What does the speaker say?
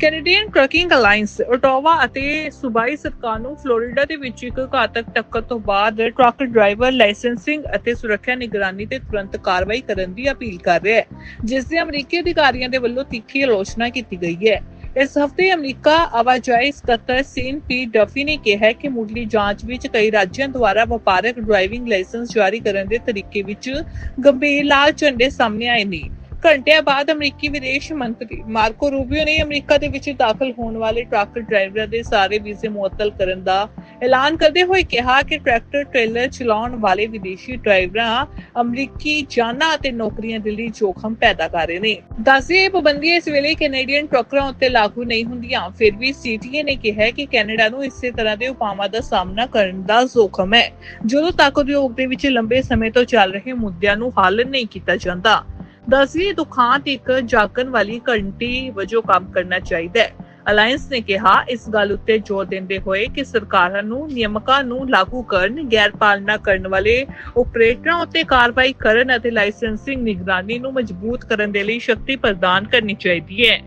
Canadian trucking alliance Ottawa ਅਤੇ ਸੂਬਾਈ ਸਰਕਾਰ ਨੂੰ ਫਲੋਰੀਡਾ ਦੇ ਵਿੱਚ ਇੱਕ ਘਾਤਕ ਟੱਕਰ ਤੋਂ ਬਾਅਦ ਟਰੱਕ ਡਰਾਈਵਰ, ਲਾਇਸੈਂਸਿੰਗ ਅਤੇ ਸੁਰੱਖਿਆ ਨਿਗਰਾਨੀ ਤੇ ਤੁਰੰਤ ਕਾਰਵਾਈ ਕਰਨ ਦੀ ਅਪੀਲ ਕਰ ਰਿਹਾ ਹੈ, ਜਿਸ ਦੇ ਅਮਰੀਕੀ ਅਧਿਕਾਰੀਆਂ ਦੇ ਵੱਲੋਂ ਤਿੱਖੀ ਆਲੋਚਨਾ ਕੀਤੀ ਗਈ ਹੈ। ਇਸ ਹਫ਼ਤੇ ਅਮਰੀਕਾ ਆਵਾਜਾਈ ਸਕੱਤਰ ਸੀਨ ਪੀ ਡਫੀ ਨੇ ਕਿਹਾ ਕਿ ਮੁੱਢਲੀ ਜਾਂਚ ਵਿੱਚ ਕਈ ਰਾਜਾਂ ਦੁਆਰਾ ਵਪਾਰਕ ਡਰਾਈਵਿੰਗ ਲਾਇਸੈਂਸ ਜਾਰੀ ਕਰਨ ਦੇ ਤਰੀਕੇ ਵਿੱਚ ਗੰਭੀਰ ਲਾਲ ਝੰਡੇ ਸਾਹਮਣੇ ਆਏ ਨੇ। ਘੰਟਿਆਂ ਬਾਅਦ ਅਮਰੀਕੀ ਵਿਦੇਸ਼ ਮੰਤਰੀ ਮਾਰਕੋ ਰੂਬੀਓ ਨੇ ਅਮਰੀਕਾ ਦੇ ਵਿੱਚ ਦਾਖਲ ਹੋਣ ਵਾਲੇ ਟਰੱਕ ਡਰਾਈਵਰਾਂ ਦੇ ਸਾਰੇ ਵੀਜ਼ੇ ਮੁਅੱਤਲ ਕਰਨ ਦਾ ਐਲਾਨ ਕਰਦੇ ਹੋਏ ਕਿਹਾ ਕਿ ਟਰੈਕਟਰ, ਟ੍ਰੇਲਰ ਚਲਾਉਣ ਵਾਲੇ ਵਿਦੇਸ਼ੀ ਡਰਾਈਵਰਾਂ ਅਮਰੀਕੀ ਜਾਨਾਂ ਅਤੇ ਨੌਕਰੀਆਂ ਦੇ ਲਈ ਜੋਖਮ ਪੈਦਾ ਕਰ ਰਹੇ ਨੇ। ਦੱਸਦੇ ਪਾਬੰਦੀਆਂ ਇਸ ਵੇਲੇ ਕੈਨੇਡੀਅਨ ਟਰੱਕਰਾਂ ਉੱਤੇ ਲਾਗੂ ਨਹੀਂ ਹੁੰਦੀਆਂ। ਫਿਰ ਵੀ ਸੀਟੀਏ ਨੇ ਕਿਹਾ ਕਿ ਕੈਨੇਡਾ ਨੂੰ ਇਸੇ ਤਰ੍ਹਾਂ ਦੇ ਉਪਾਵਾਂ ਦਾ ਸਾਹਮਣਾ ਕਰਨ ਦਾ ਜ਼ੋਖਮ ਹੈ। ਜਦੋਂ ਤੱਕ ਉਦਯੋਗ ਦੇ ਵਿੱਚ ਲੰਬੇ ਸਮੇਂ ਤੋਂ ਚੱਲ ਰਹੇ ਮੁੱਦਿਆਂ ਨੂੰ ਹੱਲ ਨਹੀਂ ਕੀਤਾ ਜਾਂਦਾ ਦਸਵੀਂ ਦੁਖਾਂਤ ਇੱਕ ਜਾਗਣ ਵਾਲੀ ਘੰਟੀ ਵਜੋਂ ਕੰਮ ਕਰਨਾ ਚਾਹੀਦਾ ਹੈ। ਅਲਾਈਅੰਸ ਨੇ ਕਿਹਾ, ਇਸ ਗੱਲ ਉੱਤੇ ਜ਼ੋਰ ਦਿੰਦੇ ਹੋਏ ਕਿ ਸਰਕਾਰਾਂ ਨੂੰ ਨਿਯਮਕਾਂ ਨੂੰ ਲਾਗੂ ਕਰਨ, ਗੈਰ ਪਾਲਣਾ ਕਰਨ ਵਾਲੇ ਆਪਰੇਟਰਾਂ ਉੱਤੇ ਕਾਰਵਾਈ ਕਰਨ ਅਤੇ ਲਾਇਸੈਂਸਿੰਗ ਨਿਗਰਾਨੀ ਨੂੰ ਮਜ਼ਬੂਤ ਕਰਨ ਦੇ ਲਈ ਸ਼ਕਤੀ ਪ੍ਰਦਾਨ ਕਰਨੀ ਚਾਹੀਦੀ ਹੈ।